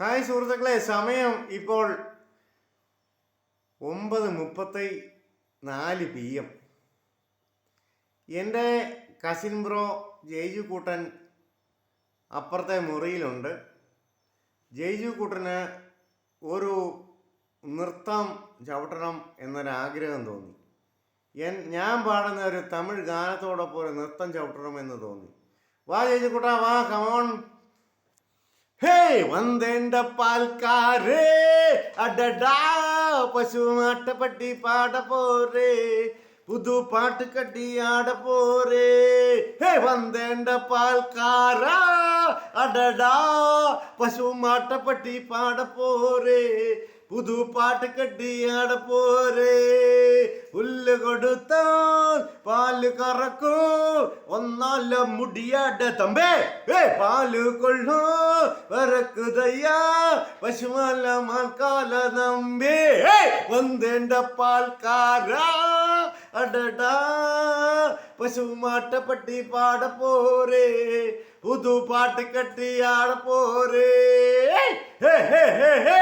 Hi സുഹൃത്തുക്കളെ സമയം ഇപ്പോൾ ഒമ്പത് മുപ്പത്തി നാല് പി എം. എന്റെ കസിൻ ബ്രോ ജയ്ജു കൂട്ടൻ അപ്പുറത്തെ മുറിയിലുണ്ട്. ജയ്ജു കൂട്ടന് ഒരു നൃത്തം ചവിട്ടണം എന്നൊരാഗ്രഹം തോന്നി. എൻ ഞാൻ പാടുന്ന ഒരു തമിഴ് ഗാനത്തോടൊപ്പം ഒരു നൃത്തം ചവിട്ടണമെന്ന് തോന്നി. വാ ജയ്ജു കൂട്ടാ വാ കമോൺ ഹേ വന്തേണ്ട പാൽക്കാരേ അടടാ പശുമാട്ടപ്പട്ടി പാട പോരേ പുതു പാട്ട് കട്ടി ആട പോരേ ഹേ വന്തേണ്ട പാൽക്കാരാ അടടാ പശുമാട്ടപ്പട്ടി പാട പോരേ പുതു പാട്ട് കട്ടി ആട പോരേ പുല്ല് കൊടുത്താൽ പാൽ കറക്കൂ. ഒന്നാല മുടിയാട തമ്പേ. ഏ പാൽ കൊള്ളു. വരക്കുതയ്യാ പശുമല മാൽക്കാല നമ്പേ ഏ വന്തേണ്ട പാൽക്കാരാ. അടടാ. പശുമാട്ടപ്പട്ടി പാട പോരേ. പുതു പാട്ട് കട്ടി പോരേ. ഹേ ഹോ ഹോ ഹോ.